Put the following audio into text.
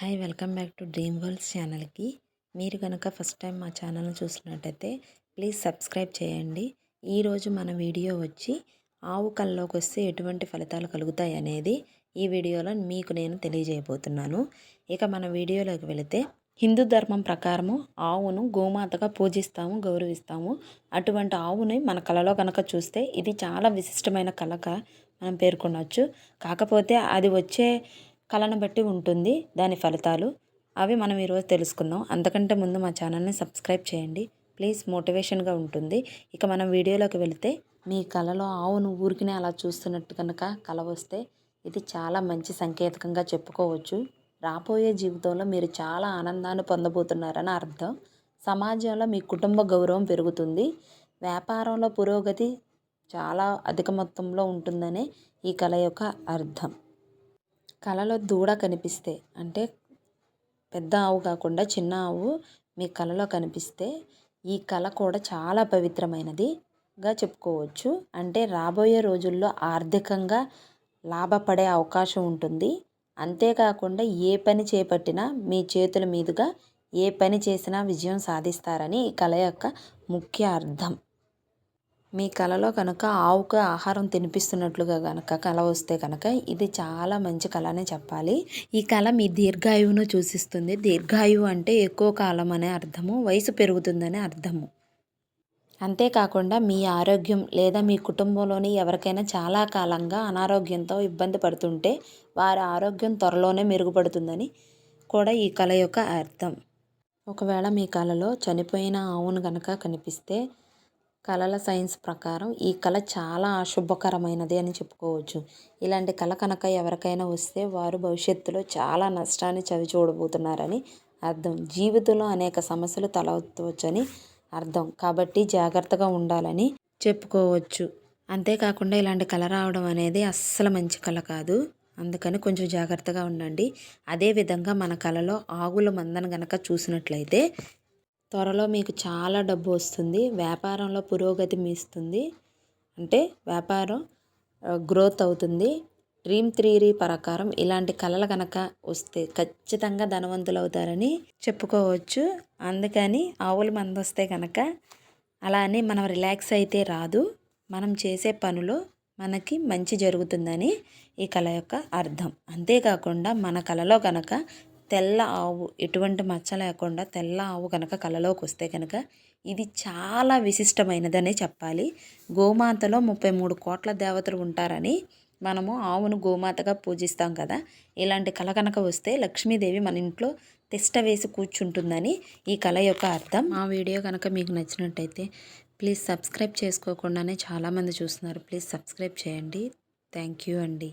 Hi welcome back to dream worlds ఛానల్కి. మీరు కనుక ఫస్ట్ టైం మా ఛానల్ని చూసినట్టయితే ప్లీజ్ సబ్స్క్రైబ్ చేయండి. ఈరోజు మన వీడియో వచ్చి ఆవు కల్లోకి వస్తే ఎటువంటి ఫలితాలు కలుగుతాయి అనేది ఈ వీడియోలో మీకు నేను తెలియజేయబోతున్నాను. ఇక మన వీడియోలోకి వెళితే హిందూ ధర్మం ప్రకారము ఆవును గోమాతగా పూజిస్తాము గౌరవిస్తాము. అటువంటి ఆవుని మన కళలో కనుక చూస్తే ఇది చాలా విశిష్టమైన కళక మనం పేర్కొనవచ్చు కాకపోతే అది వచ్చే కళను బట్టి ఉంటుంది దాని ఫలితాలు. అవి మనం ఈరోజు తెలుసుకుందాం. అంతకంటే ముందు మా ఛానల్ని సబ్స్క్రైబ్ చేయండి. ప్లీజ్ మోటివేషన్గా ఉంటుంది. ఇక మనం వీడియోలోకి వెళితే మీ కళలో ఆవును ఊరికినే అలా చూస్తున్నట్టు కనుక కళ వస్తే ఇది చాలా మంచి సంకేతకంగా చెప్పుకోవచ్చు. రాబోయే జీవితంలో మీరు చాలా ఆనందాన్ని పొందబోతున్నారని అర్థం. సమాజంలో మీ కుటుంబ గౌరవం పెరుగుతుంది. వ్యాపారంలో పురోగతి చాలా అధిక మొత్తంలో ఉంటుందనే ఈ కళ యొక్క అర్థం. కలలో దూడ కనిపిస్తే అంటే పెద్ద ఆవు కాకుండా చిన్న ఆవు మీ కలలో కనిపిస్తే ఈ కళ కూడా చాలా పవిత్రమైనదిగా చెప్పుకోవచ్చు. అంటే రాబోయే రోజుల్లో ఆర్థికంగా లాభపడే అవకాశం ఉంటుంది. అంతేకాకుండా ఏ పని చేపట్టినా మీ చేతుల మీదుగా ఏ పని చేసినా విజయం సాధిస్తారని ఈ కళ యొక్క ముఖ్య అర్థం. మీ కళలో కనుక ఆవుకు ఆహారం తినిపిస్తున్నట్లుగా కనుక కళ వస్తే కనుక ఇది చాలా మంచి కళ అని చెప్పాలి. ఈ కళ మీ దీర్ఘాయువును సూచిస్తుంది. దీర్ఘాయువు అంటే ఎక్కువ కాలం అనే అర్థము వయసు పెరుగుతుందనే అర్థము. అంతేకాకుండా మీ ఆరోగ్యం లేదా మీ కుటుంబంలోని ఎవరికైనా చాలా కాలంగా అనారోగ్యంతో ఇబ్బంది పడుతుంటే వారి ఆరోగ్యం త్వరలోనే మెరుగుపడుతుందని కూడా ఈ కళ యొక్క అర్థం. ఒకవేళ మీ కళలో చనిపోయిన ఆవును కనుక కనిపిస్తే కళల సైన్స్ ప్రకారం ఈ కళ చాలా అశుభకరమైనది అని చెప్పుకోవచ్చు. ఇలాంటి కళ కనుక ఎవరికైనా వస్తే వారు భవిష్యత్తులో చాలా నష్టాన్ని చవి చూడబోతున్నారని అర్థం. జీవితంలో అనేక సమస్యలు తలవచ్చని అర్థం. కాబట్టి జాగ్రత్తగా ఉండాలని చెప్పుకోవచ్చు. అంతేకాకుండా ఇలాంటి కళ రావడం అనేది అస్సలు మంచి కళ కాదు. అందుకని కొంచెం జాగ్రత్తగా ఉండండి. అదేవిధంగా మన కళలో ఆవుల మందను గనక చూసినట్లయితే త్వరలో మీకు చాలా డబ్బు వస్తుంది. వ్యాపారంలో పురోగతి మీస్తుంది. అంటే వ్యాపారం గ్రోత్ అవుతుంది. డ్రీమ్ థ్రీరీ ప్రకారం ఇలాంటి కళలు కనుక వస్తే ఖచ్చితంగా ధనవంతులు అవుతారని చెప్పుకోవచ్చు. అందుకని ఆవుల మందొస్తే కనుక అలా అని మనం రిలాక్స్ అయితే రాదు. మనం చేసే పనులు మనకి మంచి జరుగుతుందని ఈ కళ యొక్క అర్థం. అంతేకాకుండా మన కళలో కనుక తెల్ల ఆవు ఎటువంటి మచ్చ లేకుండా తెల్ల ఆవు కనుక కళలోకి వస్తే కనుక ఇది చాలా విశిష్టమైనదనే చెప్పాలి. గోమాతలో ముప్పై మూడు కోట్ల దేవతలు ఉంటారని మనము ఆవును గోమాతగా పూజిస్తాం కదా. ఇలాంటి కళ కనుక వస్తే లక్ష్మీదేవి మన ఇంట్లో తిష్ట వేసి కూర్చుంటుందని ఈ కళ యొక్క అర్థం. ఆ వీడియో కనుక మీకు నచ్చినట్టయితే ప్లీజ్ సబ్స్క్రైబ్ చేసుకోకుండానే చాలామంది చూస్తున్నారు. ప్లీజ్ సబ్స్క్రైబ్ చేయండి. థ్యాంక్ యూ అండి.